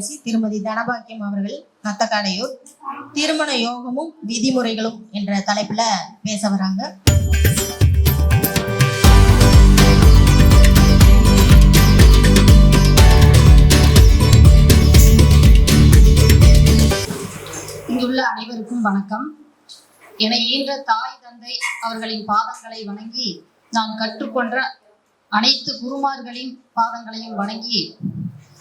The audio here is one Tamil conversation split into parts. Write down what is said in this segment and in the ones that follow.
இல்லத்தரசி திருமதி தனபாக்கியம் அவர்கள் நத்தக்காடையூர் திருமண யோகமும் விதிமுறைகளும் என்ற தலைப்புல பேச வராங்க. இங்குள்ள அனைவருக்கும் வணக்கம். என ஈன்ற தாய் தந்தை அவர்களின் பாதங்களை வணங்கி நான் கற்றுக்கொண்ட அனைத்து குருமார்களின் பாதங்களையும் வணங்கி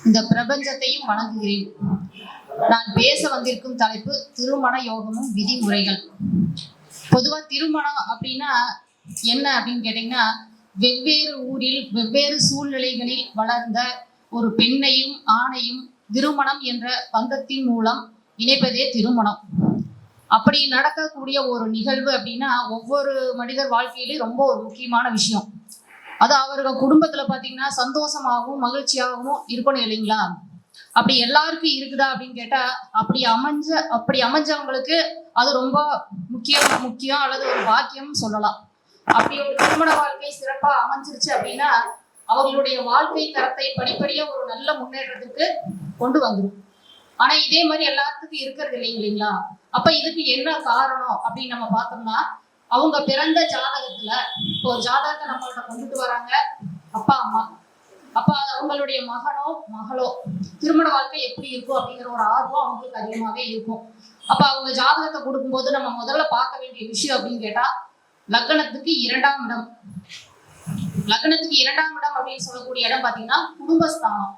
இந்த பிரபஞ்சத்தையும் வணங்குகிறேன். நான் பேச வந்திருக்கும் தலைப்பு திருமண யோகமும் விதிமுறைகள். பொதுவா திருமணம் அப்படின்னா என்ன அப்படின்னு கேட்டீங்கன்னா வெவ்வேறு ஊரில் வெவ்வேறு சூழ்நிலைகளில் வளர்ந்த ஒரு பெண்ணையும் ஆணையும் திருமணம் என்ற பந்தத்தின் மூலம் இணைப்பதே திருமணம். அப்படி நடக்கக்கூடிய ஒரு நிகழ்வு அப்படின்னா ஒவ்வொரு மனிதர் வாழ்க்கையிலும் ரொம்ப ஒரு முக்கியமான விஷயம். அது அவர்கள் குடும்பத்துல பாத்தீங்கன்னா சந்தோஷமாகவும் மகிழ்ச்சியாகவும் இருக்கணும் இல்லைங்களா? அப்படி எல்லாருக்கும் இருக்குதா அப்படின்னு கேட்டா அப்படி அமைஞ்ச அப்படி அமைஞ்சவங்களுக்கு அது ரொம்ப முக்கியம் முக்கியம் அல்லது ஒரு பாக்கியம் சொல்லலாம். அப்படி ஒரு திருமண வாழ்க்கை சிறப்பா அமைஞ்சிருச்சு அப்படின்னா அவர்களுடைய வாழ்க்கை தரத்தை படிப்படியா ஒரு நல்ல முன்னேற்றத்துக்கு கொண்டு வந்துடும் ஆனா இதே மாதிரி எல்லாத்துக்கும் இருக்கிறது இல்லைங்களா? அப்ப இதுக்கு என்ன காரணம் அப்படின்னு நம்ம பார்த்தோம்னா அவங்க பிறந்த ஜாதகத்துல இப்போ ஒரு ஜாதகத்தை நம்மள்ட்ட கொண்டுட்டு வராங்க அப்பா அம்மா. அப்ப அவங்களுடைய மகனோ மகளோ திருமண வாழ்க்கை எப்படி இருக்கும் அப்படிங்கிற ஒரு ஆர்வம் அவங்களுக்கு அதிகமாவே இருக்கும். அப்ப அவங்க ஜாதகத்தை கொடுக்கும்போது நம்ம முதல்ல பார்க்க வேண்டிய விஷயம் அப்படின்னு கேட்டா லக்னத்துக்கு இரண்டாம் இடம். லக்னத்துக்கு இரண்டாம் இடம் அப்படின்னு சொல்லக்கூடிய இடம் பாத்தீங்கன்னா குடும்பஸ்தானம்.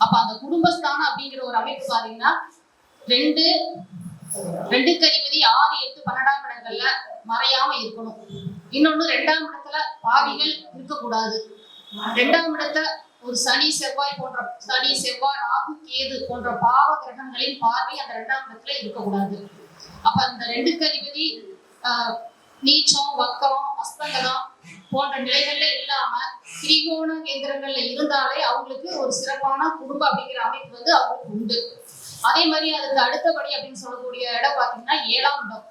அப்ப அந்த குடும்பஸ்தானம் அப்படிங்கிற ஒரு அமைப்பு பாத்தீங்கன்னா ரெண்டு ரெண்டுக்கு அதிபதி ஆறு எட்டு பன்னெண்டாம் இடங்கள்ல மறையாம இருக்கணும். இன்னொன்னு ரெண்டாம் இடத்துல பாவிகள் இருக்கக்கூடாது. ரெண்டாம் இடத்துல ஒரு சனி செவ்வாய் போன்ற சனி செவ்வாய் ராகு கேது போன்ற பாவ கிரகங்களின் பார்வை அந்த ரெண்டாம் இடத்துல இருக்கக்கூடாது. அப்ப அந்த ரெண்டுக்கு அதிபதி ஆஹ், நீச்சம் வக்கரம் அஸ்தங்கதம் போன்ற நிலைகள்ல இல்லாம திரிகோண கேந்திரங்கள்ல இருந்தாலே அவங்களுக்கு ஒரு சிறப்பான குடும்பம் அப்படிங்கிற அமைப்பு வந்து அவங்களுக்கு உண்டு. அதே மாதிரி அதுக்கு அடுத்தபடி அப்படின்னு சொல்லக்கூடிய இடம் பாத்தீங்கன்னா ஏழாம் இடம்.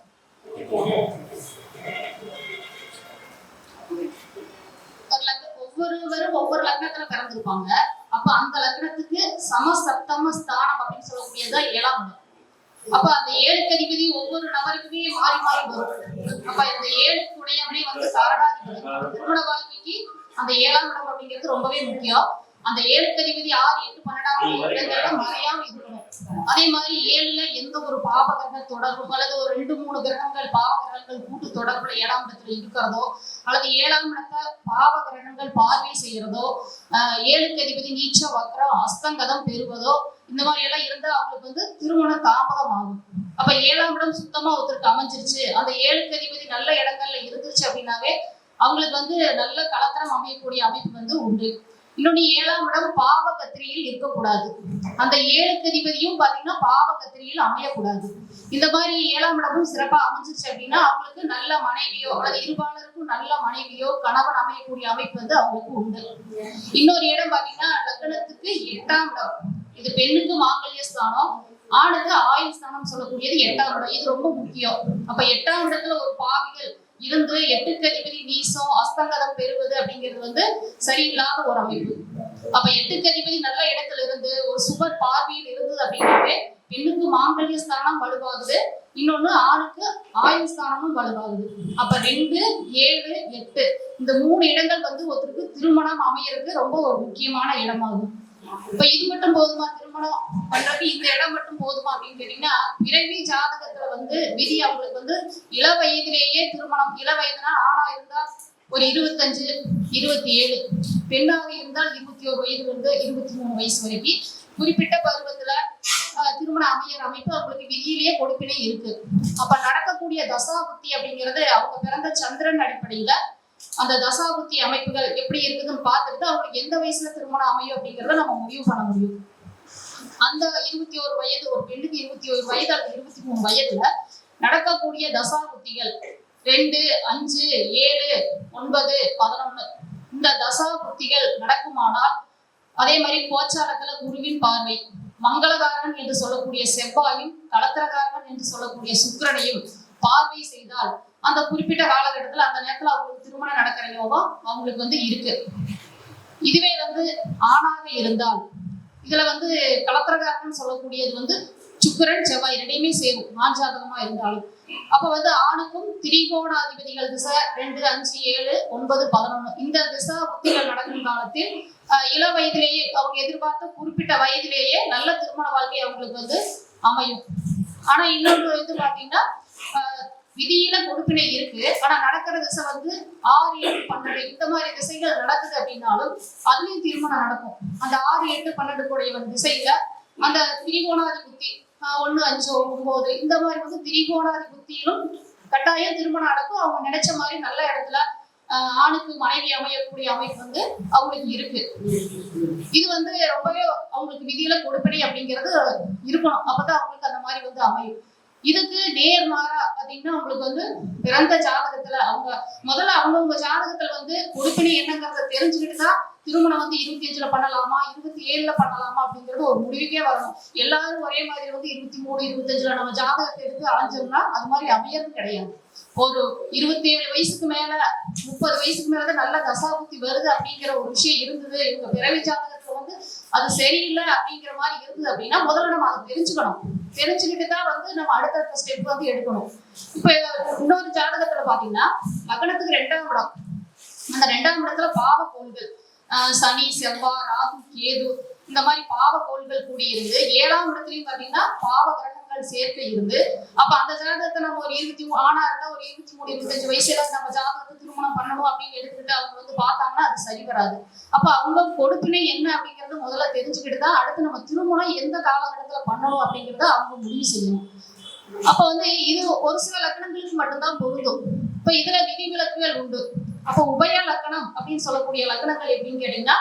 ஒவ்வொருவரும் ஒவ்வொரு லக்னத்துல பிறந்திருப்பாங்க. அப்ப அந்த லக்னத்துக்கு சம சத்தம ஸ்தானம் அப்படின்னு சொல்லக்கூடியதுதான் ஏழாம் இடம். அப்ப அந்த ஏழுக்கு அதிபதி ஒவ்வொரு நபருக்குமே மாறி மாறி வரும். அப்ப இந்த ஏழுக்கு உடையவனே வந்து சாரணாதிபதி. திருமண வாழ்க்கைக்கு அந்த ஏழாம் இடம் அப்படிங்கிறது ரொம்பவே முக்கியம். அந்த ஏழுக்கு அதிபதி ஆறு எட்டு பன்னெண்டாம் இடங்கள்ல மறையாம இருக்கும் அதே மாதிரி ஏழுல எந்த ஒரு பாவ கிரக தொடர்பும் அல்லது ஒரு ரெண்டு மூணு கிரகங்கள் பாவ கிரகங்கள் கூட்டு தொடர்புல ஏழாம் இடத்துல இருக்கிறதோ அல்லது ஏழாம் இடத்தை பாவ கிரகங்கள் பார்வை செய்யறதோ அஹ் ஏழுக்கு அதிபதி நீச்ச வக்ரம் அஸ்தங்கதம் பெறுவதோ இந்த மாதிரி எல்லாம் இருந்தா அவங்களுக்கு வந்து திருமணம் தாமதம் ஆகும். அப்ப ஏழாம் இடம் சுத்தமா ஒருத்தருக்கு அமைஞ்சிருச்சு. அந்த ஏழுக்கு அதிபதி நல்ல இடங்கள்ல இருந்துச்சு அப்படின்னாவே அவங்களுக்கு வந்து நல்ல கலத்தரம் அமையக்கூடிய அமைப்பு வந்து உண்டு. இன்னொன்னு ஏழாம் இடம் பாவ கத்திரியில் இருக்கக்கூடாது. அந்த ஏழுக்கு அதிபதியும் பாத்தீங்கன்னா பாவ கத்திரியில் அமையக்கூடாது. இந்த மாதிரி ஏழாம் இடமும் சிறப்பா அமைஞ்சிருச்சு அப்படின்னா அவங்களுக்கு நல்ல மனைவியோ அல்லது இருபாலருக்கும் நல்ல மனைவியோ கணவன் அமையக்கூடிய அமைப்பு வந்து அவங்களுக்கு உண்டு. இன்னொரு இடம் பாத்தீங்கன்னா லக்னத்துக்கு எட்டாம் இடம். இது பெண்ணுக்கு மாங்கல்ய ஸ்தானம் ஆணுக்கு ஆயுள் ஸ்தானம் சொல்லக்கூடியது எட்டாம் இடம். இது ரொம்ப முக்கியம். அப்ப எட்டாம் இடத்துல ஒரு பாவிகள் இருந்து எட்டு கதிபதி நீசம் அஸ்தங்கதம் பெறுவது அப்படிங்கிறது வந்து சரியில்லாத ஒரு அமைப்பு. அப்ப எட்டு கதிபதி நல்ல இடத்துல இருந்து ஒரு சுபர் பார்வையில் இருந்தது அப்படின்னாவே பெண்ணுக்கு மாங்கல்ய ஸ்தானம் வலுவாகுது இன்னொன்னு ஆணுக்கு ஆயுள் ஸ்தானமும் வலுவாகுது. அப்ப ரெண்டு ஏழு எட்டு. இந்த மூணு இடங்கள் வந்து ஒருத்தருக்கு திருமணம் அமையறதுக்கு ரொம்ப ஒரு முக்கியமான இடமாகும். இப்ப இது மட்டும் போதுமா? திருமணம் பண்றதுக்கு இந்த இடம் மட்டும் போதுமா அப்படின்னு கேட்டீங்கன்னா பிறவி ஜாதகத்துல வந்து விதி அவங்களுக்கு வந்து இள வயதிலேயே திருமணம் இள வயதுனா ஆணா இருந்தா ஒரு இருபத்தஞ்சு இருபத்தி ஏழு பெண்ணாக இருந்தால் இருபத்தி ஒரு வயது வந்து இருபத்தி மூணு வயசு வரைக்கும். குறிப்பிட்ட பருவத்துல திருமண அமையர் அமைப்பு அவங்களுக்கு விதியிலேயே கொடுப்பினை இருக்கு. அப்ப நடக்கக்கூடிய தசாபுத்தி அப்படிங்கிறது அவங்க பிறந்த சந்திரன் அடிப்படையில அந்த தசாபுத்தி அமைப்புகள் எப்படி இருக்குதுன்னு பார்த்துட்டு அவங்களுக்கு எந்த வயசுல திருமணம் அமையும் அப்படிங்கறத நம்ம முடிவு பண்ண முடியும். அந்த இருபத்தி ஒரு வயது ஒரு பெண்ணுக்கு இருபத்தி ஒரு வயது அல்லது இருபத்தி மூணு வயதுல நடக்கக்கூடிய தசாபுத்திகள் ரெண்டு அஞ்சு ஏழு ஒன்பது பதினொன்னு இந்த தசாபுத்திகள் நடக்குமானால் அதே மாதிரி கோச்சாரத்துல குருவின் பார்வை மங்களகாரன் என்று சொல்லக்கூடிய செவ்வாயும் கலத்திரகாரன் என்று சொல்லக்கூடிய சுக்கரனையும் பார்வை செய்தால் அந்த குறிப்பிட்ட காலகட்டத்துல அந்த நேரத்துல அவங்களுக்கு திருமணம் நடக்கிற யோகம் அவங்களுக்கு வந்து இருக்கு. இதுவே வந்து ஆணாக இருந்தால் இதுல வந்து கலத்திரகாரன் சொல்லக்கூடியது வந்து சுக்கிரன் செவ்வாய் ரெண்டையுமே சேரும் ஆண் ஜாதகமா இருந்தாலும். அப்ப வந்து ஆணுக்கும் திரிகோணாதிபதிகள் திசை ரெண்டு அஞ்சு ஏழு ஒன்பது பதினொன்னு. இந்த திசா புத்திகள் நடக்கும் காலத்தில் இள வயதிலேயே அவங்க எதிர்பார்த்த குறிப்பிட்ட வயதிலேயே நல்ல திருமண வாழ்க்கை அவங்களுக்கு வந்து அமையும். ஆனா இன்னொன்று வந்து பாத்தீங்கன்னா ஆஹ் விதியில கொடுப்பினை இருக்கு. ஆனா நடக்கிற திசை வந்து ஆறு எட்டு பன்னெண்டு இந்த மாதிரி திசைகள் நடக்குது அப்படின்னாலும் அதுலயும் திருமணம் நடக்கும். அந்த ஆறு எட்டு பன்னெண்டு கூடையவன் திசையில அந்த திரிகோணாதி புத்தி ஒன்னு அஞ்சு ஒன்பது இந்த மாதிரி வந்து திரிகோணாதி புத்தியிலும் கட்டாயம் திருமணம் நடக்கும். அவங்க நினைச்ச மாதிரி நல்ல இடத்துல ஆஹ் ஆணுக்கு மனைவி அமையக்கூடிய அமைப்பு வந்து அவங்களுக்கு இருக்கு. இது வந்து ரொம்பவே அவங்களுக்கு விதியில கொடுப்பினை அப்படிங்கிறது இருக்கணும். அப்பதான் அவங்களுக்கு அந்த மாதிரி வந்து அமையும். இதுக்கு நேர் மாறா பாத்தீங்கன்னா அவங்களுக்கு வந்து பிறந்த ஜாதகத்துல அவங்க முதல்ல அவங்கவுங்க ஜாதகத்துல வந்து கொடுப்பினி என்னங்கிறத தெரிஞ்சுக்கிட்டு தான் திருமணம் வந்து இருபத்தி அஞ்சுல பண்ணலாமா? இருபத்தி ஏழுல பண்ணலாமா அப்படிங்கிறது ஒரு முடிவுக்கே வரணும். எல்லாரும் ஒரே மாதிரி வந்து இருபத்தி மூணு இருபத்தஞ்சுல நம்ம ஜாதகத்தை எடுத்து அலைஞ்சோம்னா அது மாதிரி அமையறது கிடையாது. ஒரு இருபத்தி ஏழு வயசுக்கு மேல முப்பது வயசுக்கு மேலதான் நல்ல தசாபுத்தி வருது அப்படிங்கிற ஒரு விஷயம் இருந்தது. இவங்க பிறவி ஜாதகத்துல வந்து அது சரியில்லை அப்படிங்கிற மாதிரி இருந்தது அப்படின்னா முதல்ல நம்ம அதை தெரிஞ்சுக்கணும். தெரிஞ்சுக்கிட்டு தான் வந்து நம்ம அடுத்தடுத்த ஸ்டெப் வந்து எடுக்கணும். இப்ப இன்னொரு ஜாதகத்துல பாத்தீங்கன்னா லக்னத்துக்கு ரெண்டாம் இடம். அந்த ரெண்டாம் இடத்துல பாவ கோள்கள். சனி செவ்வாய் ராகு கேது இந்த மாதிரி பாவ கோள்கள் கூடியிருந்து ஏழாம் இடத்துலயும் பாத்தீங்கன்னா பாவ கிரகங்கள் சேர்க்கை இருந்து அப்ப அந்த ஜாதகத்தை நம்ம ஒரு இருபத்தி மூணு ஆணா இருந்தா ஒரு இருபத்தி மூணு இருபத்தஞ்சு வயசுல நம்ம ஜாதகத்தை திருமணம் பண்ணணும் அப்படின்னு எடுத்துக்கிட்டு அவங்க வந்து பார்த்தாங்கன்னா அது சரி வராது. அப்ப அவங்க கொடுப்பினை என்ன அப்படிங்கறத முதல்ல தெரிஞ்சுக்கிட்டு தான் அடுத்து நம்ம திருமணம் எந்த காலகட்டத்துல பண்ணணும் அப்படிங்கறத அவங்க முடிவு செய்யணும். அப்ப வந்து இது ஒரு சில லக்கணங்களுக்கு மட்டும்தான் பொருந்தும். இப்ப இதுல விதிவிலக்குகள் உண்டு. அப்ப உபய லக்கணம் அப்படின்னு சொல்லக்கூடிய லக்கணங்கள் எப்படின்னு கேட்டீங்கன்னா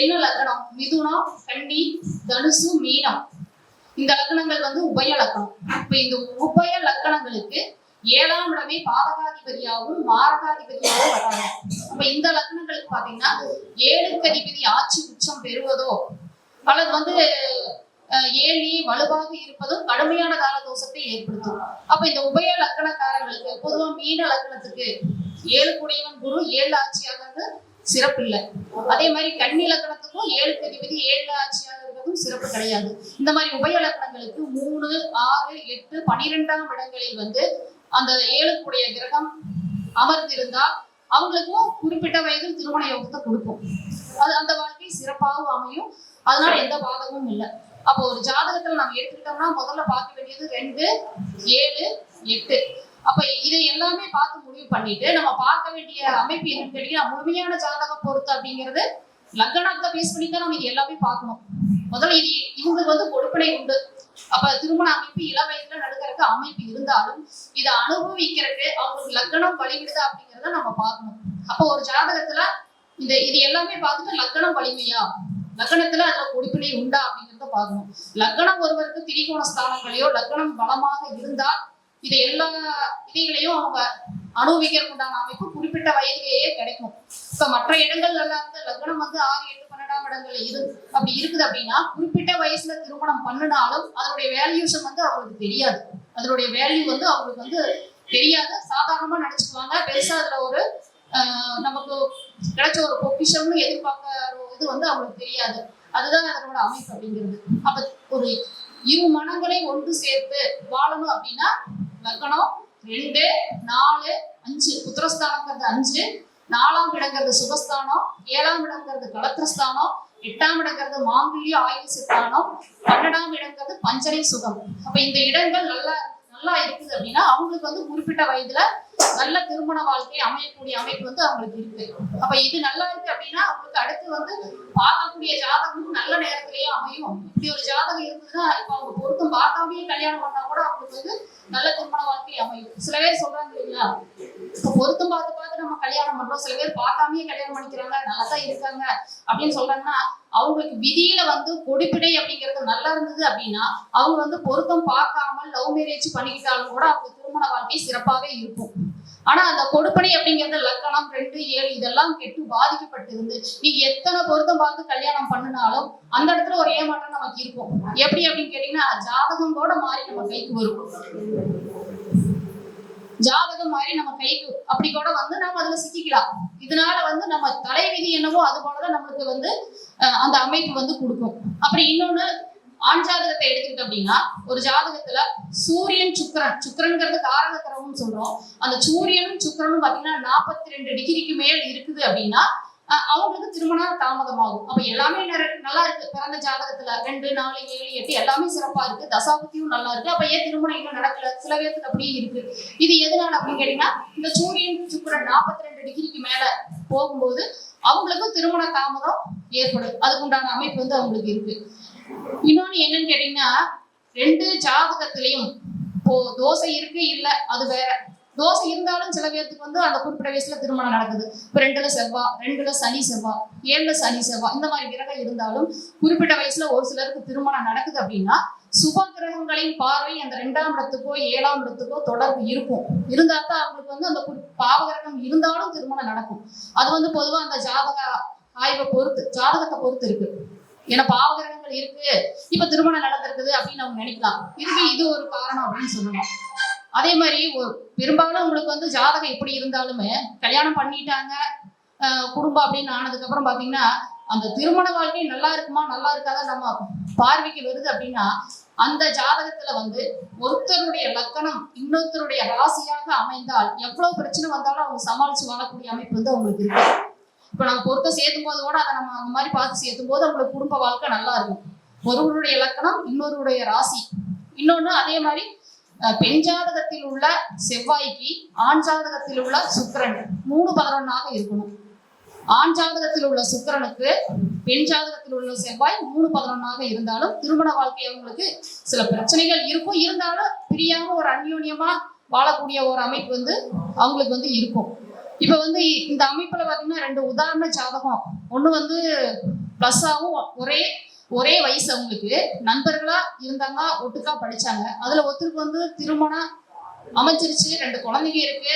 என்ன லக்கணம்? மிதுனம் கன்னி தனுசு மீனம். இந்த லக்கணங்கள் வந்து உபய லக்கணம். இப்ப இந்த உபய லக்கணங்களுக்கு ஏழாம் இடமே பாதகாதிபதியாகவும் மாரகாதிபதியாகவும் வராங்க. அப்ப இந்த லக்னங்களுக்கு பாத்தீங்கன்னா ஏழுக்கு அதிபதி ஆட்சி உச்சம் பெறுவதோ அல்லது வந்து ஏழி வலுவாக இருப்பதும் கடுமையான காலதோஷத்தை ஏற்படுத்தும். அப்ப இந்த உபய லக்கணக்காரர்களுக்கு பொதுவா மீன லக்கணத்துக்கு ஏழு குடையவன் குரு ஏழு ஆட்சியாக சிறப்பு இல்லை அதே மாதிரி கன்னி லக்கணத்துக்கும் ஏழுக்கு அதிபதி ஏழு ஆட்சியாக இருக்கிறதும் சிறப்பு கிடையாது. இந்த மாதிரி உபய லக்கணங்களுக்கு மூணு ஆறு எட்டு பனிரெண்டாம் இடங்களில் வந்து அந்த ஏழுக்குடைய கிரகம் அமர்ந்திருந்தா அவங்களுக்கும் குறிப்பிட்ட வயதில் திருமண யோகத்தை கொடுக்கும். அது அந்த வாழ்க்கை சிறப்பாகவும் அமையும். அதனால எந்த பாதகமும் இல்லை. அப்போ ஒரு ஜாதகத்துல நம்ம எடுத்துக்கிட்டோம்னா முதல்ல பார்க்க வேண்டியது ரெண்டு ஏழு எட்டு. அப்ப இதை எல்லாமே பார்த்து முடிவு பண்ணிட்டு நம்ம பார்க்க வேண்டிய அமைப்பு என்னன்னு கேட்டீங்கன்னா முழுமையான ஜாதகம் பொறுத்து அப்படிங்கிறது லக்னத்தை பேஸ் பண்ணி தான் நம்ம இது எல்லாமே பார்க்கணும். முதல்ல இது இவங்களுக்கு வந்து கொடுப்பனை உண்டு. அப்ப திருமண அமைப்பு இள வயதுல நடக்கிறதுக்கு அமைப்பு இருந்தாலும் இதை அனுபவிக்கிறதுக்கு அவங்களுக்கு லக்னம் வழிவிடுதா அப்படிங்கிறத நம்ம பார்க்கணும். அப்போ ஒரு ஜாதகத்துல இந்த இது எல்லாமே பார்த்துட்டு லக்னம் வலிமையா? லக்னத்துல அதுல கொடுப்பினை உண்டா அப்படிங்கிறத பார்க்கணும். லக்னம் ஒருவருக்கு திரிகோண ஸ்தானங்களையோ லக்னம் பலமாக இருந்தால் இதை எல்லா இதைகளையும் அவங்க அனுபவிக்கிறதுக்குண்டான அமைப்பு குறிப்பிட்ட வயதிலேயே கிடைக்கும். இப்ப மற்ற இடங்கள்ல எல்லாம் வந்து லக்னம் வந்து ஆறு எட்டு பன்னெண்டாம் இடங்கள்ல இரு அப்படி இருக்குது அப்படின்னா குறிப்பிட்ட வயசுல திருமணம் பண்ணினாலும் அதனுடைய வேல்யூஷன் வந்து அவங்களுக்கு தெரியாது. அதனுடைய வேல்யூ வந்து அவங்களுக்கு வந்து தெரியாது சாதாரணமா நினைச்சுக்குவாங்க. பெருசா அதுல ஒரு நமக்கு கிடைச்ச ஒரு பொக்கிஷம்னு எதிர்பார்க்கிற இது வந்து அவங்களுக்கு தெரியாது. அதுதான் அதனோட அமைப்பு அப்படிங்கிறது. அப்ப ஒரு இரு மனங்களை ஒன்று சேர்த்து வாழணும் அப்படின்னா லக்கணம் ரெண்டு நாலு அஞ்சு. புத்திரஸ்தானங்கிறது அஞ்சு நாலாம் இடங்கிறது சுபஸ்தானம் ஏழாம் இடங்கிறது கலத்திரஸ்தானம் எட்டாம் இடங்கிறது மாங்கல்ய ஆயுள் சித்தானம் பன்னெண்டாம் இடங்கிறது பஞ்சனை சுகம். அப்ப இந்த இடங்கள் நல்லா நல்லா இருக்குது அப்படின்னா அவங்களுக்கு வந்து குறிப்பிட்ட வயதுல நல்ல திருமண வாழ்க்கை அமையக்கூடிய அமைப்பு வந்து அவங்களுக்கு இருக்கு. அப்ப இது நல்லா இருக்கு அப்படின்னா அவங்களுக்கு அடுத்து வந்து பார்க்கக்கூடிய ஜாதகமும் நல்ல நேரத்திலேயே அமையும். இப்படி ஒரு ஜாதகம் இருந்ததுன்னா இப்ப அவங்க பொருத்தம் பார்க்காமயே கல்யாணம் பண்ணா கூட அவங்களுக்கு வந்து நல்ல திருமண வாழ்க்கை அமையும். சில பேர் சொல்றாங்க இல்லைங்களா? இப்ப பொருத்தம் பார்த்து பார்த்து நம்ம கல்யாணம் பண்றோம். சில பேர் பார்க்காமயே கல்யாணம் பண்ணிக்கிறாங்க. நல்லா தான் இருக்காங்க அப்படின்னு சொல்றாங்கன்னா அவங்களுக்கு விதியில வந்து கொடுப்பிடை அப்படிங்கிறது நல்லா இருந்தது அப்படின்னா அவங்க வந்து பொருத்தம் பார்க்காமல் லவ் மேரேஜ் பண்ணிக்கிட்டாலும் கூட அவங்க திருமண வாழ்க்கை சிறப்பாவே இருக்கும். ஆனா அந்த கொடுப்பனை அப்படிங்கிறது லக்கணம் ரெண்டு ஏழு இதெல்லாம் கெட்டு பாதிக்கப்பட்டு இருந்து நீங்க எத்தனை பொருத்தம் பார்த்து கல்யாணம் பண்ணினாலும் அந்த இடத்துல ஒரு ஏமாற்றம் நமக்கு இருக்கும். எப்படி அப்படின்னு கேட்டீங்கன்னா ஜாதகம் கூட மாறி நம்ம கைக்கு வரும். ஜாதகம் மாதிரி நம்ம கைக்கு அப்படி கூட வந்து நம்ம அதுல சிக்கிக்கலாம். இதனால வந்து நம்ம தலைவிதி என்னவோ அது போலதான் நம்மளுக்கு வந்து அஹ், அந்த அமைப்பு வந்து கொடுக்கும். அப்புறம் இன்னொன்னு ஆண் ஜாதகத்தை எடுத்துக்கிட்டோம் அப்படின்னா ஒரு ஜாதகத்துல சூரியன் சுக்கரன் சுக்கரன்கிறது காரக கிரகம்னு சொல்றோம். அந்த சூரியனும் சுக்கரனும் பாத்தீங்கன்னா நாற்பத்தி ரெண்டு டிகிரிக்கு மேல் இருக்குது அப்படின்னா அவங்களுக்கு திருமணம் தாமதமாகும். அப்ப எல்லாமே நல்லா இருக்கு. பிறந்த ஜாதகத்துல ரெண்டு நாலு ஏழு எட்டு எல்லாமே சிறப்பா இருக்கு. தசாபத்தியும் நல்லா இருக்கு. அப்ப ஏன் திருமணம் இன்னும் நடக்கல? சில பேருக்கு அப்படியே இருக்கு. இது எதனால அப்படின்னு கேட்டீங்கன்னா இந்த சூரியன் சுக்கரன் நாற்பத்தி ரெண்டு டிகிரிக்கு மேல போகும்போது அவங்களுக்கும் திருமண தாமதம் ஏற்படும். அதுக்குண்டான அமைப்பு வந்து அவங்களுக்கு இருக்கு. இன்னொன்னு என்னன்னு கேட்டீங்கன்னா ரெண்டு ஜாதகத்திலையும் இப்போ தோசை இருக்கு இல்ல அது வேற. தோசை இருந்தாலும் சில பேர்த்துக்கு வந்து அந்த குறிப்பிட்ட வயசுல திருமணம் நடக்குது. இப்ப ரெண்டுல செவ்வா ரெண்டுல சனி செவ்வாய் ஏழுல சனி செவ்வாய் இந்த மாதிரி கிரகம் இருந்தாலும் குறிப்பிட்ட வயசுல ஒரு சிலருக்கு திருமணம் நடக்குது அப்படின்னா சுப கிரகங்களின் பார்வை அந்த ரெண்டாம் இடத்துக்கோ ஏழாம் இடத்துக்கோ தொடர்பு இருக்கும். இருந்தா தான் அவங்களுக்கு வந்து அந்த குறி- பாவகிரகம் இருந்தாலும் திருமணம் நடக்கும். அது வந்து பொதுவா அந்த ஜாதக ஆய்வை பொறுத்து ஜாதகத்தை பொறுத்து இருக்கு. ஏன்னா பாவகிரகங்கள் இருக்கு. இப்ப திருமணம் நடந்திருக்குது அப்படின்னு அவங்க நினைக்கலாம். இதுவே இது ஒரு காரணம் அப்படின்னு சொல்லலாம் அதே மாதிரி பெரும்பாலும் உங்களுக்கு வந்து ஜாதகம் எப்படி இருந்தாலுமே கல்யாணம் பண்ணிட்டாங்க குடும்பம் அப்படின்னு ஆனதுக்கு அப்புறம் பாத்தீங்கன்னா அந்த திருமண வாழ்க்கை நல்லா இருக்குமா நல்லா இருக்காதா நம்ம பார்வைக்கு வருது அப்படின்னா அந்த ஜாதகத்துல வந்து ஒருத்தருடைய லக்கணம் இன்னொருத்தருடைய ராசியாக அமைந்தால் எவ்வளவு பிரச்சனை வந்தாலும் அவங்க சமாளிச்சு வாழக்கூடிய அமைப்பு வந்து அவங்களுக்கு இருக்கு. இப்ப நம்ம பொருத்த சேர்த்தும் போது கூட அதை நம்ம அந்த மாதிரி பார்த்து சேர்த்தும் போது அவங்களோட குடும்ப வாழ்க்கை நல்லா இருக்கும். ஒருவருடைய இலக்கணம் இன்னொருடைய ராசி. இன்னொன்னு அதே மாதிரி பெண் ஜாதகத்தில் உள்ள செவ்வாய்க்கு ஆண் ஜாதகத்தில் உள்ள சுக்கிரன். மூணு பதினொன்னாக இருக்கணும். ஆண் ஜாதகத்தில் உள்ள சுக்கிரனுக்கு பெண் ஜாதகத்தில் உள்ள செவ்வாய் மூணு பதினொன்னாக இருந்தாலும் திருமண வாழ்க்கை அவங்களுக்கு சில பிரச்சனைகள் இருக்கும். இருந்தாலும் பிரியாம ஒரு அந்யோன்யமா வாழக்கூடிய ஒரு அமைப்பு வந்து அவங்களுக்கு வந்து இருக்கும். இப்ப வந்து இந்த அமைப்புல பாத்தீங்கன்னா ரெண்டு உதாரண ஜாதகம். ஒண்ணு வந்து பிளஸ் ஆகும் ஒரே ஒரே வயசு அவங்களுக்கு. நண்பர்களா இருந்தாங்க ஒட்டுக்கா படிச்சாங்க. அதுல ஒருத்தருக்கு வந்து திருமணம் அமைச்சிருச்சு ரெண்டு குழந்தைங்க இருக்கு.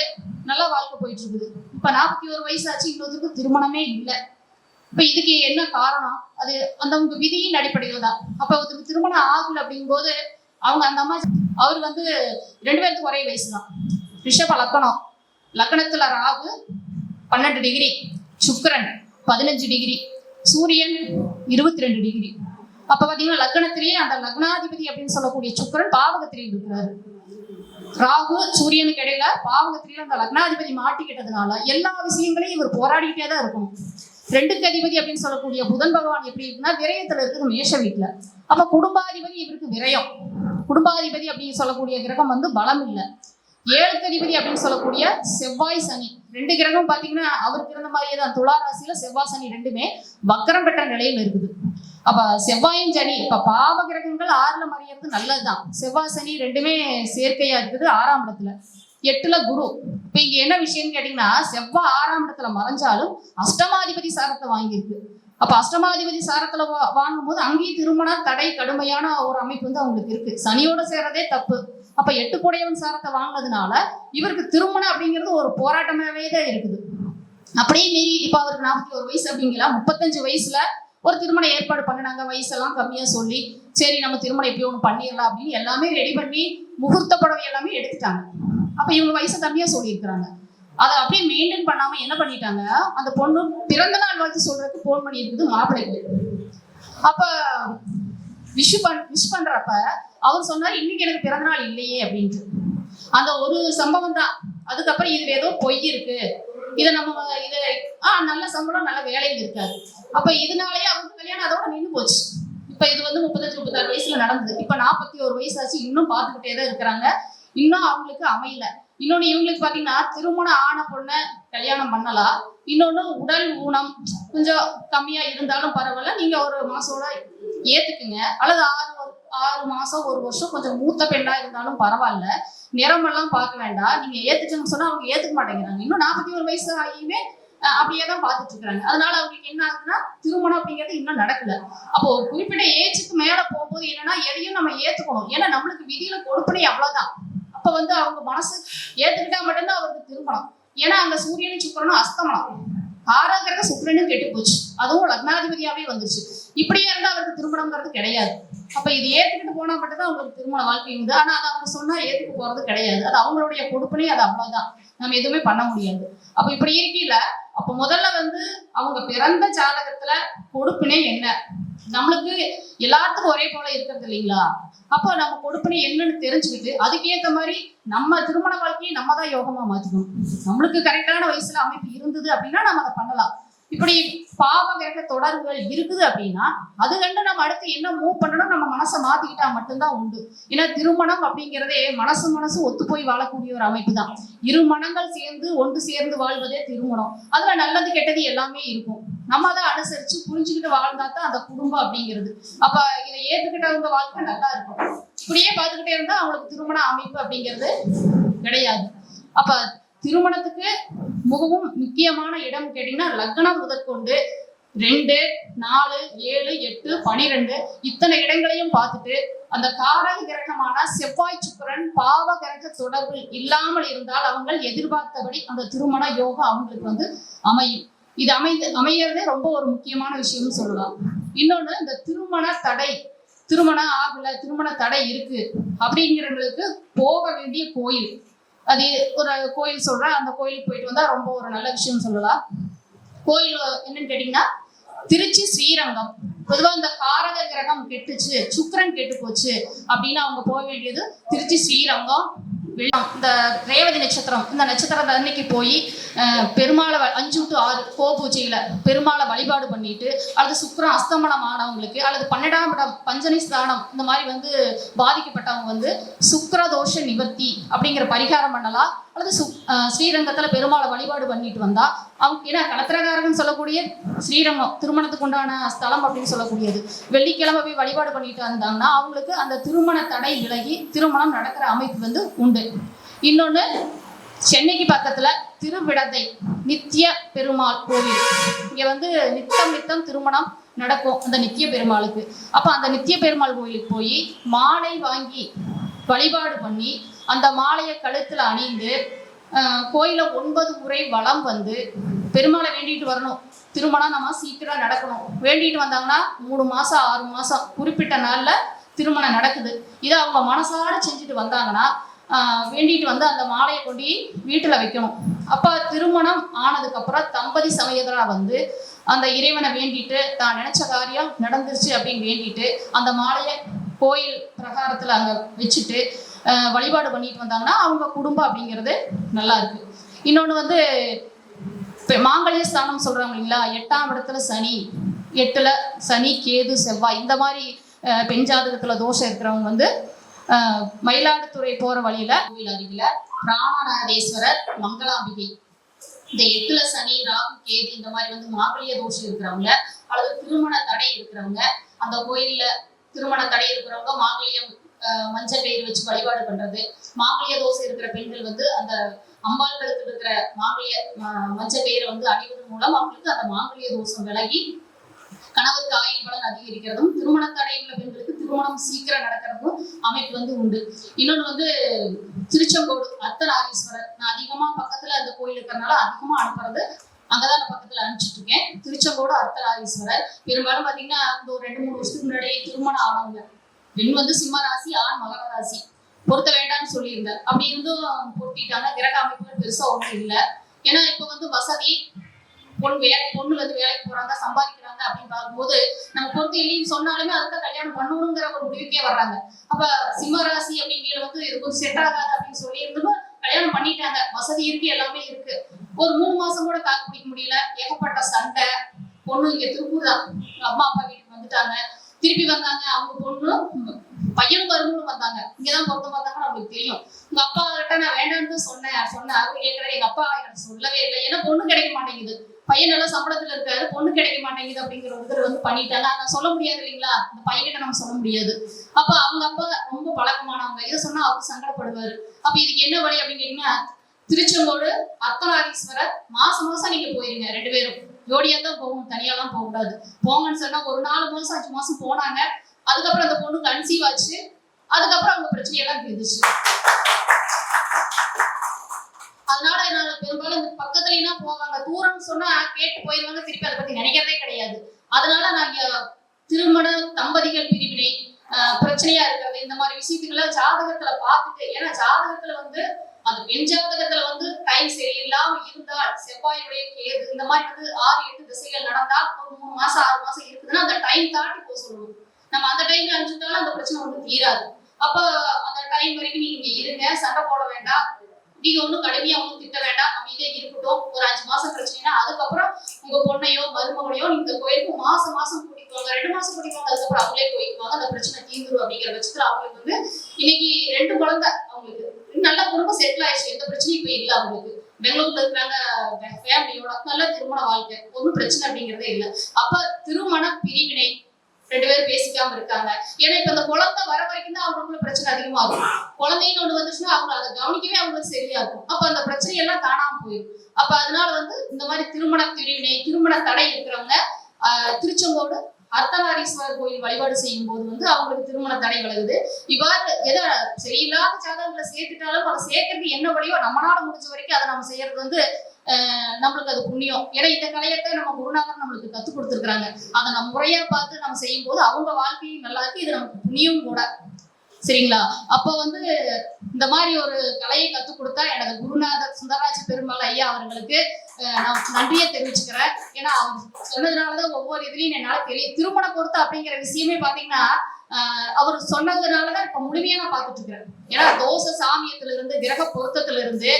நல்லா வாழ்க்கை போயிட்டு இருக்குது இப்ப நாற்பத்தி ஒரு வயசு ஆச்சு இன்னொருத்தருக்கு திருமணமே இல்லை. இப்ப இதுக்கு என்ன காரணம்? அது அந்தவங்க விதியின் அடிப்படையில் தான். அப்ப ஒருத்தருக்கு திருமணம் ஆகல அப்படிங்கும்போது அவங்க அந்த அம்மா அவர் வந்து ரெண்டு பேருக்கு ஒரே வயசு தான் ரிஷப் லக்கணம். லக்கணத்துல ராகு பன்னெண்டு டிகிரி சுக்கிரன் பதினஞ்சு டிகிரி சூரியன் இருபத்தி ரெண்டு டிகிரி. அப்ப பாத்தீங்கன்னா லக்னத்திலேயே அந்த லக்னாதிபதி அப்படின்னு சொல்லக்கூடிய சுக்கரன் பாவகத்திரியில் இருக்கிறாரு. ராகு சூரியனுக்கு இடையில பாவகத்திரியில அந்த லக்னாதிபதி மாட்டிக்கிட்டதுனால எல்லா விஷயங்களையும் இவர் போராடிக்கிட்டே தான் இருக்கும் ரெண்டுக்கு அதிபதி அப்படின்னு சொல்லக்கூடிய புதன் பகவான் எப்படி இருக்குன்னா விரயத்துல இருக்குது மேஷ வீட்டுல அப்ப குடும்பாதிபதி இவருக்கு விரயம். குடும்பாதிபதி அப்படின்னு சொல்லக்கூடிய கிரகம் வந்து பலம் இல்லை. ஏழு அதிபதி அப்படின்னு சொல்லக்கூடிய செவ்வாய் சனி. ரெண்டு கிரகம் பாத்தீங்கன்னா அவருக்கு இருந்த மாதிரியே தான். துளா ராசியில செவ்வாய் சனி ரெண்டுமே வக்கரம் பெற்ற நிலையில் இருக்குது. அப்ப செவ்வாயும் சனி இப்ப பாவ கிரகங்கள் ஆறுல மறையறது நல்லதுதான். செவ்வாய் சனி ரெண்டுமே சேர்க்கையா இருக்குது ஆறாம் இடத்துல. எட்டுல குரு. இப்ப இங்க என்ன விஷயம்னு கேட்டீங்கன்னா செவ்வாய் ஆறாம் இடத்துல மறைஞ்சாலும் அஷ்டமாதிபதி சாரத்தை வாங்கியிருக்கு. அப்ப அஷ்டமாதிபதி சாரத்துல வா- வாங்கும்போது அங்கேயும் திருமண தடை கடுமையான ஒரு அமைப்பு வந்து அவங்களுக்கு இருக்கு. சனியோட சேர்றதே தப்பு. அப்ப எட்டு புடையவன் சாரத்தை வாங்கினதுனால இவருக்கு திருமணம் அப்படிங்கிறது ஒரு போராட்டமாவே தான் இருக்குது. அப்படியே மீறி இப்ப அவருக்கு நாற்பத்தி ஒரு வயசு அப்படிங்களா முப்பத்தஞ்சு வயசுல ஒரு திருமணம் ஏற்பாடு பண்ணினாங்க. வயசெல்லாம் கம்மியா சொல்லி சரி நம்ம திருமணம் எப்படி ஒன்று பண்ணிடலாம் அப்படின்னு எல்லாமே ரெடி பண்ணி முகூர்த்த புடவை எல்லாமே எடுத்துட்டாங்க. அப்ப இவங்க வயசு கம்மியா சொல்லியிருக்கிறாங்க. அதை அப்படியே மெயின்டைன் பண்ணாம என்ன பண்ணிட்டாங்க? அந்த பொண்ணு பிறந்த நாள் வாழ்த்து சொல்றதுக்கு ஃபோன் பண்ணியிருக்குது மாப்பிள்ளைக்கு. அப்ப விஷ் பண் விஷ் பண்றப்ப அவர் சொன்னார் இன்னைக்கு எனக்கு பிறந்த நாள் இல்லையே அப்படின்ட்டு. அந்த ஒரு சம்பவம் தான். அதுக்கப்புறம் இதுல ஏதோ பொய் இருக்கு. இதை நம்ம இதை ஆ நல்ல சம்பளம் நல்ல வேலையில் இருக்காது. அப்ப இதனாலேயே அவருக்கு கல்யாணம் அதோட நின்று போச்சு. இப்ப இது வந்து முப்பத்தஞ்சு முப்பத்தாறு வயசுல நடந்தது. இப்ப நாற்பத்தி ஒரு வயசாச்சு. இன்னும் பார்த்துக்கிட்டே தான் இருக்கிறாங்க. இன்னும் அவங்களுக்கு அமையல. இன்னொன்னு இவங்களுக்கு பாத்தீங்கன்னா திருமணம் ஆன பொண்ணை கல்யாணம் பண்ணலாம் இன்னொன்னு உடல் ஊனம் கொஞ்சம் கம்மியா இருந்தாலும் பரவாயில்ல. நீங்க ஒரு மாசோட ஏத்துக்குங்க. அல்லது ஆறு ஆறு மாசம் ஒரு வருஷம் கொஞ்சம் மூத்த பெண்ணா இருந்தாலும் பரவாயில்ல. நிறமெல்லாம் பார்க்க வேண்டாம். நீங்க ஏத்துக்கணும்னு சொன்னா அவங்க ஏத்துக்க மாட்டேங்கிறாங்க. இன்னும் நாற்பத்தி ஒரு வயசு ஆகியுமே அப்படியே தான் பார்த்துட்டு இருக்காங்க அதனால அவங்களுக்கு என்ன ஆகுதுன்னா திருமணம் அப்படிங்கிறது இன்னும் நடக்கல. அப்போ குறிப்பிட்ட ஏஜுக்கு மேல போகும்போது என்னன்னா எதையும் நம்ம ஏத்துக்கணும். ஏன்னா நம்மளுக்கு விதியில கொடுப்பனே அவ்வளவுதான். அப்ப வந்து அவங்க மனசு ஏத்துக்கிட்டா மட்டும்தான் அவருக்கு திருமணம். ஏன்னா அங்க சூரியனும் சுக்கரனும் அஸ்தமனம். ஆறாகிறத சுக்கரனும் கெட்டு போச்சு. அதுவும் லக்னாதிபதியாவே வந்துருச்சு. இப்படியே இருந்தா அவருக்கு திருமணம்ங்கிறது கிடையாது. அப்ப இது ஏத்துக்கிட்டு போனா மட்டும்தான் அவங்களுக்கு திருமண வாழ்க்கை உண்டு. ஆனா அதை அவங்க சொன்னா ஏத்துக்க போறது கிடையாது. அது அவங்களுடைய கொடுப்பனே அது அவ்வளவுதான். நம்ம எதுவுமே பண்ண முடியாது. அப்ப இப்படி இருக்கையில அப்ப முதல்ல வந்து அவங்க பிறந்த ஜாதகத்துல கொடுப்பினை என்ன? நம்மளுக்கு எல்லாத்துக்கும் ஒரே போல இருக்கிறது இல்லைங்களா? அப்போ நம்ம கொடுப்பினை என்னன்னு தெரிஞ்சுக்கிட்டு அதுக்கேற்ற மாதிரி நம்ம திருமண வாழ்க்கையை நம்ம தான் யோகமா மாத்திக்கணும். நம்மளுக்கு கரெக்டான வயசுல அமைப்பு இருந்தது அப்படின்னா நம்ம அதை பண்ணலாம். இப்படி பாவ கிரக தொடர்புகள் இருக்குது அப்படின்னா அது கண்டு நம்ம அடுத்து என்ன மூவ் பண்ணணும் நம்ம மனசை மாத்திக்கிட்டா மட்டும்தான் உண்டு. ஏன்னா திருமணம் அப்படிங்கிறதே மனசு மனசு ஒத்து போய் வாழக்கூடிய ஒரு அமைப்பு தான் இரு மனங்கள் சேர்ந்து ஒன்று சேர்ந்து வாழ்வதே திருமணம். அதுல நல்லது கெட்டது எல்லாமே இருக்கும். நம்ம அதை அனுசரிச்சு புரிஞ்சுக்கிட்டு வாழ்ந்தா தான் அந்த குடும்பம் அப்படிங்கிறது. அப்ப இதை ஏத்துக்கிட்டவங்க வாழ்க்கை நல்லா இருக்கும். இப்படியே பார்த்துக்கிட்டே இருந்தா அவங்களுக்கு திருமண அமைப்பு அப்படிங்கிறது கிடையாது. அப்ப திருமணத்துக்கு மிகவும் முக்கியமான இடம் கேட்டீங்கன்னா லக்னம் முதற்கொண்டு ரெண்டு நாலு ஏழு எட்டு பனிரெண்டு இத்தனை இடங்களையும் பார்த்துட்டு அந்த காரக கிரகமான செவ்வாய் சுக்கரன் பாவ கிரக தொடர்பு இல்லாமல் இருந்தால் அவங்கள் எதிர்பார்த்தபடி அந்த திருமண யோகம் அவங்களுக்கு வந்து அமையும். இது அமைந்து அமையறதே ரொம்ப ஒரு முக்கியமான விஷயம்னு சொல்லலாம். இன்னொன்னு இந்த திருமண தடை திருமணம் ஆகல திருமண தடை இருக்கு அப்படிங்கிறவங்களுக்கு போக வேண்டிய கோயில். அது ஒரு கோயில் சொல்றேன். அந்த கோயிலுக்கு போயிட்டு வந்தா ரொம்ப ஒரு நல்ல விஷயம் சொல்லலாம் கோயில் என்னன்னு கேட்டீங்கன்னா திருச்சி ஸ்ரீரங்கம். பொதுவா இந்த காரக கிரகம் கெட்டுச்சு சுக்கரன் கெட்டு போச்சு அப்படின்னு அவங்க போக வேண்டியது திருச்சி ஸ்ரீரங்கம். வெள்ளம். இந்த ரேவதி நட்சத்திரம். இந்த நட்சத்திரத்தை அன்னைக்கு போய் பெருமாளை வ- அஞ்சு டு ஆறு கோ பூஜையில் பெருமாளை வழிபாடு பண்ணிட்டு அல்லது சுக்கரம் அஸ்தமனம் ஆனவங்களுக்கு அல்லது பன்னெண்டாம் இடம் பஞ்சனி ஸ்தானம் இந்த மாதிரி வந்து பாதிக்கப்பட்டவங்க வந்து சுக்கிர தோஷ நிவர்த்தி அப்படிங்கிற பரிகாரம் பண்ணலாம். அல்லது சு ஸ்ரீரங்கத்தில் பெருமாளை வழிபாடு பண்ணிட்டு வந்தா அவங்க ஏன்னா கலத்திரகாரகன் சொல்லக்கூடிய ஸ்ரீரங்கம் திருமணத்துக்கு உண்டான ஸ்தலம் அப்படின்னு சொல்லக்கூடியது. வெள்ளிக்கிழமை போய் வழிபாடு பண்ணிட்டு வந்தாங்கன்னா அவங்களுக்கு அந்த திருமண தடை விலகி திருமணம் நடக்கிற அமைப்பு வந்து உண்டு. இன்னொன்று சென்னைக்கு பக்கத்துல திருவிடதை நித்திய பெருமாள் கோவில். இங்க வந்து நித்தம் நித்தம் திருமணம் நடக்கும் அந்த நித்திய பெருமாளுக்கு. அப்ப அந்த நித்திய பெருமாள் கோயிலுக்கு போய் மாலை வாங்கி வழிபாடு பண்ணி அந்த மாலையை கழுத்துல அணிந்து கோயில ஒன்பது முறை வளம் வந்து பெருமாளை வேண்டிட்டு வரணும். திருமணம் நம்ம சீக்கிரம் நடக்கணும். வேண்டிட்டு வந்தாங்கன்னா மூணு மாசம் ஆறு மாசம் குறிப்பிட்ட நாள்ல திருமணம் நடக்குது. இதை அவங்க மனசார செஞ்சுட்டு வந்தாங்கன்னா வேண்டிட்டு வந்து அந்த மாலையை கொண்டு வீட்டில் வைக்கணும். அப்போ திருமணம் ஆனதுக்கப்புறம் தம்பதி சமயத்தில் வந்து அந்த இறைவனை வேண்டிட்டு தான் நினைச்ச காரியம் நடந்துருச்சு அப்படின்னு வேண்டிட்டு அந்த மாலையை கோயில் பிரகாரத்தில் அங்கே வச்சுட்டு வழிபாடு பண்ணிட்டு வந்தாங்கன்னா அவங்க குடும்பம் அப்படிங்கிறது நல்லா இருக்கு. இன்னொன்று வந்து இப்போ மாங்கல்ய ஸ்தானம் சொல்றாங்க இல்லைங்களா? எட்டாம் இடத்துல சனி எட்டுல சனி கேது செவ்வாய் இந்த மாதிரி பெண் ஜாதகத்துல தோஷம் இருக்கிறவங்க வந்து மயிலாடுதுறை போற வழியில கோவில் அருகில பிராணநாதேஸ்வரர் மங்களாம்பிகை. இந்த எட்டுல சனி ராகு கேது இந்த மாதிரி வந்து மாங்கல்ய தோஷம் இருக்கிறவங்க அல்லது திருமண தடை இருக்கிறவங்க அந்த கோயில்ல திருமண தடை இருக்கிறவங்க மாங்கலியம் மஞ்சள் கயிறு வச்சு வழிபாடு பண்றது மாங்கல்ய தோசை இருக்கிற பெண்கள் வந்து அந்த அம்பாள் இருக்கிற மாங்கல்ய மஞ்சள் கயிறை வந்து அணிவதன் மூலம் அவங்களுக்கு அந்த மாங்கல்ய தோஷம் விலகி கணவருக்கு ஆயுள் பலன் அதிகரிக்கிறதும் திருமண தடை உள்ள பெண்களுக்கு திருமணம் சீக்கிரம் நடக்கிறதும் அமைப்பு வந்து உண்டு. இன்னொன்று வந்து திருச்செங்கோடு அர்த்தநாரீஸ்வரர். நான் அதிகமா பக்கத்துல அந்த கோயில் இருக்கிறதுனால அதிகமா அனுப்புறது அங்கதான் நான் பக்கத்துல அனுப்பிச்சிட்டு இருக்கேன். திருச்செங்கோடு அர்த்தநாரீஸ்வரர். பெரும்பாலும் பாத்தீங்கன்னா இந்த ஒரு ரெண்டு மூணு வருஷத்துக்கு முன்னாடி திருமணம் ஆனவங்க. பெண் வந்து சிம்ம ராசி ஆண் மகர ராசி. பொருத்த வேண்டாம்னு சொல்லியிருந்தேன் அப்படி இருந்தும் பொருத்திட்டாங்க கிரக அமைப்புகள் பெருசா ஒன்றும் இல்லை. ஏன்னா இப்போ வந்து வசதி பொண்ணு வேலை பொண்ணு வந்து வேலைக்கு போறாங்க சம்பாதிக்கிறாங்க அப்படின்னு பார்க்கும்போது நம்ம பொறுத்து இல்லைன்னு சொன்னாலுமே அதுக்கு கல்யாணம் பண்ணணுங்கிற ஒரு முடிவுக்கே வர்றாங்க. அப்ப சிம்மராசி அப்படிங்கிற வந்து இது கொஞ்சம் செட் ஆகாது அப்படின்னு சொல்லி இருந்தும் கல்யாணம் பண்ணிட்டாங்க. வசதி இருக்கு எல்லாமே இருக்கு. ஒரு மூணு மாசம் கூட தாக்கு பிடிக்க முடியல. ஏகப்பட்ட சண்டை. பொண்ணு இங்க திருப்பூர் தான் அம்மா அப்பா வீட்டுக்கு வந்துட்டாங்க. திருப்பி வந்தாங்க. அவங்க பொண்ணு பையனும் மருமகளும் வந்தாங்க. இங்கதான் பொருத்தம் பார்த்தாங்க நம்மளுக்கு தெரியும். உங்க அப்பா கிட்ட நான் வேண்டாம்னு சொன்னேன். சொன்னேன் அவரு கேட்கறாரு எங்க அப்பா எனக்கு சொல்லவே இல்லை. ஏன்னா பொண்ணு கிடைக்க மாட்டேங்குது. பையன் நல்லா சம்பளத்துல இருக்காரு பொண்ணு கிடைக்க மாட்டேங்குது அப்படிங்கிற ஒரு இது வந்து பண்ணிட்டாங்க. அதை சொல்ல முடியாது இல்லைங்களா? அந்த பையன்கிட்ட நம்ம சொல்ல முடியாது. அப்ப அவங்க அப்பா ரொம்ப பழக்கமானவங்க. இதை சொன்னா அவர் சங்கடப்படுவாரு. அப்ப இதுக்கு என்ன வழி அப்படின்னு கேட்டீங்கன்னா திருச்செங்கோடு அர்த்தநாதீஸ்வரர் மாசம் மாசம் நீங்க போயிருங்க ரெண்டு பேரும். ஜோடியா தான் போகும் தனியாலாம் போக கூடாது போங்கன்னு சொன்னா ஒரு நாலு மாசம் அஞ்சு மாசம் போனாங்க. அதுக்கப்புறம் அந்த பொண்ணு கன்சீவ் ஆச்சு. அதுக்கப்புறம் அவங்க பிரச்சனையெல்லாம் தீர்ந்துச்சு. அதனால நான் பெரும்பாலும் இந்த போவாங்க. தூரம்னு சொன்னா கேட்டு போயிருவாங்க திருப்பி அதை பத்தி நினைக்கிறதே கிடையாது. அதனால நாங்க திருமண தம்பதிகள் பிரிவினை பிரச்சனையா இருக்கிறது இந்த மாதிரி விஷயத்துக்களை ஜாதகத்துல பார்த்துட்டு ஏன்னா ஜாதகத்துல வந்து அந்த பெண் ஜாதகத்துல வந்து டைம் சரியில்லாம இருந்தால் செவ்வாயுடைய கேது இந்த மாதிரி வந்து ஆறு எட்டு திசைகள் நடந்தால் ஒரு மூணு மாசம் ஆறு மாசம் இருக்குதுன்னா அந்த டைம் தாண்டி போக சொல்லணும் நம்ம அந்த டைம்ல அனுப்பிச்சுட்டாலும் அந்த பிரச்சனை வந்து தீராது. அப்ப அந்த டைம் வரைக்கும் நீங்க இருங்க சண்டை போட வேண்டாம். நீங்க ஒண்ணும் கடுமையா ஒண்ணும் திட்ட வேண்டாம். அமைதியா இருக்கட்டும். ஒரு அஞ்சு மாசம் பிரச்சனைனா அதுக்கப்புறம் உங்க பொண்ணையோ மருமகனையோ இந்த கோயிலுக்கு மாசம் மாசம் கூட்டிக்கோங்க ரெண்டு மாசம் கூட்டிக்கோங்க அதுக்கப்புறம் அவங்களே போய்க்குவாங்க அந்த பிரச்சனை தீந்துரும் அப்படிங்கிற பட்சத்துல அவங்களுக்கு வந்து இன்னைக்கு ரெண்டு குழந்தை அவங்களுக்கு. நல்ல குடும்பம் செட்டில் ஆயிடுச்சு. எந்த பிரச்சனையும் இப்ப இல்ல அவங்களுக்கு. பெங்களூர்ல இருக்கிறாங்க ஃபேமிலியோட நல்ல திருமண வாழ்க்கை. ஒன்றும் பிரச்சனை அப்படிங்கிறதே இல்லை. அப்ப திருமண பிரிவினை ரெண்டு பேரும் பேசிக்காம இருக்காங்க. ஏன்னா இப்ப இந்த குழந்தை வர வரைக்கும் தான் அவங்களுக்குள்ள பிரச்சனை அதிகமாகும். குழந்தைன்னு ஒண்ணு வந்துச்சுன்னா அவங்க அதை கவனிக்கவே அவங்களுக்கு சரியா இருக்கும் அப்ப அந்த பிரச்சனை எல்லாம் காணாம போயிடும். அப்ப அதனால வந்து இந்த மாதிரி திருமண பிரிவினை திருமண தடை இருக்கிறவங்க திருச்செங்கோடு அர்த்தநாரீஸ்வரர் கோயில் வழிபாடு செய்யும் போது வந்து அவங்களுக்கு திருமண தடை விலகுது. இவ்வாறு எதை சரியில்லாத ஜாதகங்களை சேர்த்துட்டாலும் அதை சேர்க்கறது என்ன வழியோ நம்மளால முடிஞ்ச வரைக்கும் அதை நம்ம செய்யறது வந்து நம்மளுக்கு அது புண்ணியம். ஏன்னா இந்த கலையத்தை நம்ம குருநாதர் நம்மளுக்கு கற்றுக் கொடுத்துருக்குறாங்க. அதை நம்ம முறையா பார்த்து நம்ம செய்யும் போது அவங்க வாழ்க்கையும் நல்லா இருக்கு. இது நமக்கு புண்ணியம் கூட. சரிங்களா? அப்போ வந்து இந்த மாதிரி ஒரு கலையை கற்றுக் கொடுத்தா எனது குருநாதர் சுந்தரராஜ பெருமாள் ஐயா அவர்களுக்கு நான் நன்றியை தெரிவிச்சுக்கிறேன். ஏன்னா அவங்க சொன்னதுனாலதான் ஒவ்வொரு இதுலயும் என்னால தெரியும் திருமண பொருத்தம் அப்படிங்கிற விஷயமே பாத்தீங்கன்னா அவர் சொன்னதுனாலதான் இப்ப முழுமையா நான் பார்த்துட்டு இருக்கிறேன். ஏன்னா தோசை சாமியத்துல இருந்து கிரக பொருத்தத்துல இருந்து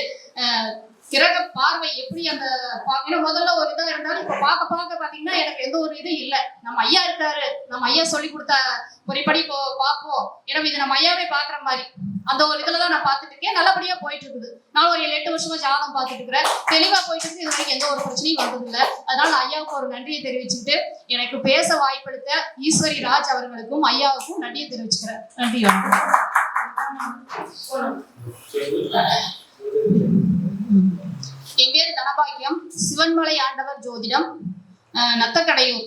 கிரக பார்வை எப்படி அந்த பா- ஏன்னா முதல்ல ஒரு இதா இருந்தாலும் இப்ப பார்க்க பார்க்க பாத்தீங்கன்னா எனக்கு எந்த ஒரு இது இல்ல. நம்ம ஐயா இருக்காரு. நம்ம ஐயா சொல்லி கொடுத்த முறைப்படி இப்போ பார்ப்போம். ஏன்னா இது நம்ம ஐயாவே பாக்குற மாதிரி. அந்த ஒரு இதில் தான் நான் பார்த்துட்டு இருக்கேன். நல்லபடியா போயிட்டு இருக்குது. நான் ஒரு எட்டு வருஷமா ஜாதகம் பார்த்துட்டு இருக்கிறேன். தெளிவா போயிட்டு இருக்கு. இது வரைக்கும் எந்த ஒரு பிரச்சனையும் வந்தது இல்ல அதனால நான் ஐயாவுக்கு ஒரு நன்றியை தெரிவிச்சுக்கிட்டு எனக்கு பேச வாய்ப்பளித்த ஈஸ்வரி ராஜ் அவர்களுக்கும் ஐயாவுக்கும் நன்றியை தெரிவிச்சுக்கிறேன். நன்றி என் பேர் தனபாக்கியம். சிவன்மலை ஆண்டவர் ஜோதிடம். நத்தக்கடையூர்.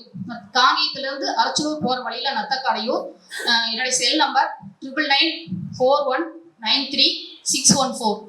காங்கேயத்திலிருந்து அரச்சலூர் போற வழியில நத்தக்கடையூர். என்னுடைய cell number triple nine four one nine three six one four